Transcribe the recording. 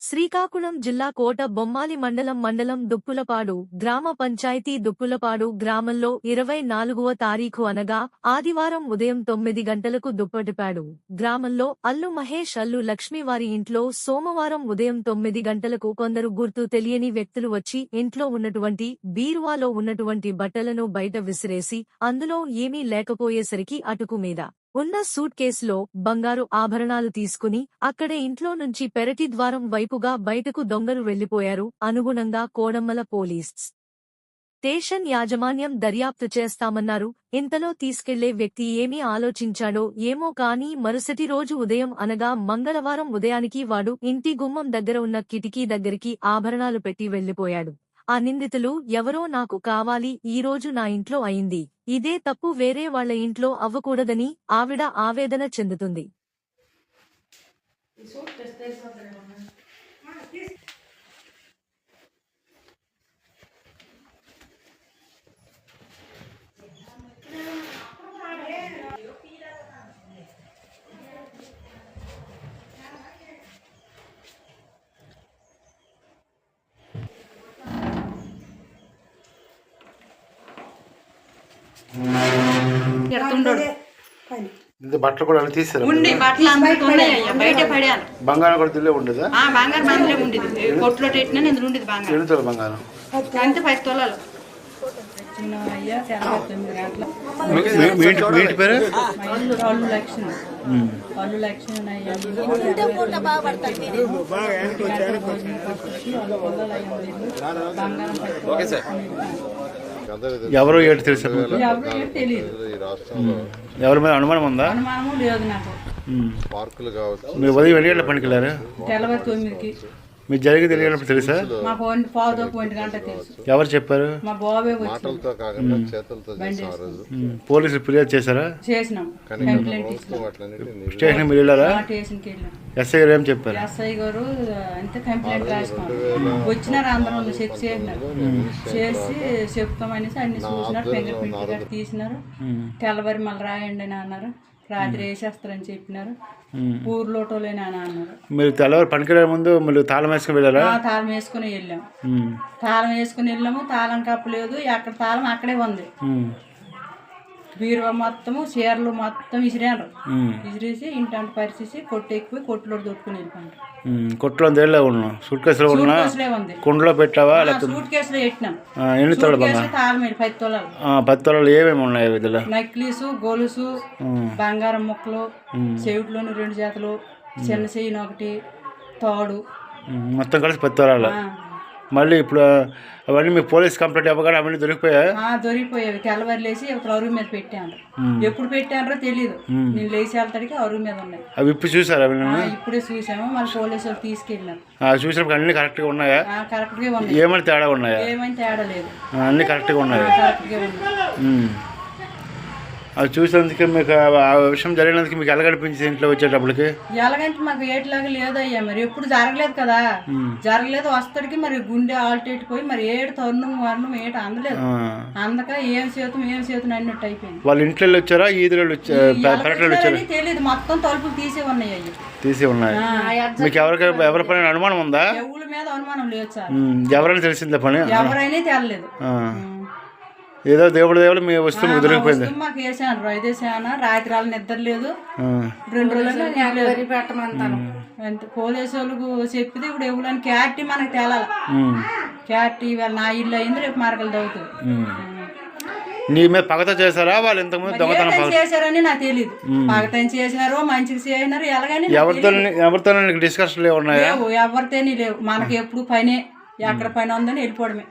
శ్రీకాకుళం జిల్లా కోట బొమ్మాలి మండలం మండలం దుప్పులపాడు గ్రామ పంచాయతీ దుప్పులపాడు గ్రామంలో ఇరవై నాలుగవ తారీఖు అనగా ఆదివారం ఉదయం తొమ్మిది గంటలకు దుప్పటిపాడు గ్రామంలో అల్లు మహేష్ అల్లు లక్ష్మి వారి ఇంట్లో సోమవారం ఉదయం తొమ్మిది గంటలకు కొందరు గుర్తు తెలియని వ్యక్తులు వచ్చి ఇంట్లో ఉన్నటువంటి బీరువాలో ఉన్నటువంటి బట్టలను బయట విసిరేసి అందులో ఏమీ లేకపోయేసరికి అటుకు మీద ఉన్న సూట్ కేసులో బంగారు ఆభరణాలు తీసుకుని అక్కడే ఇంట్లో నుంచి పెరటి ద్వారం వైపుగా బయటకు దొంగలు వెళ్ళిపోయారు అనుగుణంగా కోడమ్మల పోలీస్ స్టేషన్ యాజమాన్యం దర్యాప్తు చేస్తామన్నారు. ఇంతలో తీసుకెళ్ళే వ్యక్తి ఏమీ ఆలోచించాడో ఏమో కానీ మరుసటి రోజు ఉదయం అనగా మంగళవారం ఉదయానికి వాడు ఇంటి గుమ్మం దగ్గర ఉన్న కిటికీ దగ్గరికి ఆభరణాలు పెట్టి వెళ్ళిపోయాడు ఆ నిందితులు ఎవరో నాకు కావాలి ఈ రోజు నా ఇంట్లో అయింది. ఇదే తప్పు వేరే వాళ్ళ ఇంట్లో అవ్వకూడదని ఆవిడ ఆవేదన చెందుతుంది. ఎడుతుండడు ఇది బట్టలు కూడా అలా తీసారు ఉండి బట్టలు అందరికీ బయట పడాను బంగారం కూడా తిల్లే ఉండేదా? ఆ బంగారు మందులే ఉండేది. కొట్లో పెట్టినా ఉండేది బంగారు. ఎన్ని తులాల బంగారం? అంతే పది తొలాలు. పేరు? లక్ష్మి అయ్యా బంగారం ఎవరు ఏంటి తెలుసా మీకు? ఎవరు ఏంటి తెలియదు ఎవరి మీద అనుమానం ఉందా అనుమానము లేదు నాకు ఉమ్. పార్కులు కావచ్చు మీరు ఉదయం ఎన్ని గంటల పనికి వెళ్ళారు తెల్లవారు తొమ్మిదికి మీరు జరిగి తెలియనప్పుడు తెలుసా? మాకు ఒంటి పావుతో ఒంటి గంట తెలుసు. ఎవరు చెప్పారు? మా బాబే వచ్చి మాటలతో కాకుండా చేతులతో చేసాం ఆ రోజు. ఉమ్. పోలీసులు ఫిర్యాదు చేశారా? చేసినాం. కానీ కంప్లైంట్ ఇచ్చినాం. ప్రభుత్వం అట్లన్నిటి స్టేషన్ మీరు వెళ్ళారా? ఆ స్టేషన్కి వెళ్ళాం. ఎస్ఐ గారు ఏం చెప్పారు? ఎస్ఐ గారు అంతే కంప్లైంట్ రాసినారు వచ్చినారు అందరం చెక్ చేసినారు. చేసి చెప్తామనేసి అన్ని చూసినారు ఫింగర్ ప్రింట్ తీసినారు. తెల్లవారి మళ్ళీ రాయండి అని అన్నారు రాత్రి వేసేస్తారని చెప్పినారు. ఊర్లోటోలేని అని అన్నారు. మీరు తెల్లవారు పనికి వెళ్ళే ముందు మీరు తాళం వేసుకుని వెళ్ళారా తాళం వేసుకుని వెళ్ళాం. ఉమ్. తాళం వేసుకుని వెళ్ళాము. తాళం కప్పలేదు అక్కడ తాళం అక్కడే ఉంది. బీరువా మొత్తము చీరలు మొత్తం విసిరారు. విసిరేసి ఇంటంట పరిచేసి కొట్టు ఎక్కువ కొట్టులో దొట్టుకుని వెళ్ళిపోయారు ఉమ్. కొట్లో దేళ్ళలో ఉన్నాం సూట్ కేసులో ఉన్నా కుండలో పెట్టావా? లేకపోతే సూట్ కేసులో పెట్టినాం. ఎన్ని తొలలు తాళం పది తొలాలు. పది తొలలు ఏమేమి ఉన్నాయి వీధిలో నక్లీసు గొలుసు. బంగారం ముక్కలు చెవిట్లోని రెండు చేతులు చిన్న చెయ్యిన ఒకటి తోడు. మొత్తం కలిసి పది తొలాలు. మళ్ళీ ఇప్పుడు అవన్నీ మీ పోలీస్ కంప్లైంట్ ఇవ్వగానే అవన్నీ దొరికిపోయా ఆ, దొరికిపోయేవి తెల్లవారు లేచి ఒక అరుగు మీద పెట్టాను. ఎప్పుడు పెట్టానో తెలియదు నేను లేచి వెళ్తాడికి అరుగు మీద ఉన్నాయి. అవి ఇప్పి చూసారా ఇప్పుడే చూసాము. మళ్ళీ పోలీసు వాళ్ళు తీసుకెళ్ళినారు ఆ, చూసినప్పుడు అన్నీ కరెక్ట్గా ఉన్నాయా? కరెక్ట్గా ఉన్నాయి. ఏమైనా తేడా ఉన్నాయా? ఏమైనా తేడా లేదు. అన్నీ కరెక్ట్గా ఉన్నాయి? కరెక్ట్గా ఉన్నాయి. అవి చూసినందుకు మీకు ఆ- విషయం జరిగినందుకు మీకు ఎలాగనిపించింది ఇంట్లో వచ్చేటప్పటికి. ఎలాగంటే మాకు ఏట్లాగా లేదయ్యా మరి ఎప్పుడు జరగలేదు కదా. జరగలేదు వస్తాడికి మరి గుండె ఆల్టేట్ పోయి మరి ఏడు తరుణం వర్ణం ఏటు అందలేదు. అందక ఏం చేతం ఏం చేతం అన్నట్టు అయిపోయింది. వాళ్ళు ఇంట్లో వచ్చారా? ఈదులో వచ్చారా పెరట్లో వచ్చారా? తెలియదు మొత్తం తలుపులు తీసే ఉన్నాయి అయ్యి. తీసి ఉన్నాయి. మీకు ఎవరికి ఎవరి పైన అనుమానం ఉందా? ఎవరి మీద అనుమానం లేదు సార్. ఎవరైనా తెలిసిందే పని? ఎవరైనా తెలలేదు ఆ. ఏదో దేవుడు దేవుడు మీ వస్తువు మీకు దొరికిపోయింది. మాకు వేసాను ఐదేసాను రాత్రి వాళ్ళ నిద్ర లేదు. రెండు రోజులు పెట్టమంటాను. పోలీసు వాళ్ళకు చెప్పితే ఇప్పుడు ఎవరని క్యారెట్ మనకు తేలాలి. క్యారెట్ ఇవాళ నా ఇల్లు అయింది రేపు మార్కలు ఉమ్. నీ మీద పగతో చేశారా? వాళ్ళు ఇంతకుముందు దొంగతనం చేశారని నాకు తెలియదు పగతం చేసినారో మంచిగా చేసినారు ఎలాగని ఎవరితో ఎవరితో నీకు డిస్కషన్లు ఉన్నాయా? లేవు ఎవరితోని లేవు. మనకి ఎప్పుడు పనే ఎక్కడ పని ఉందని వెళ్ళిపోవడమే.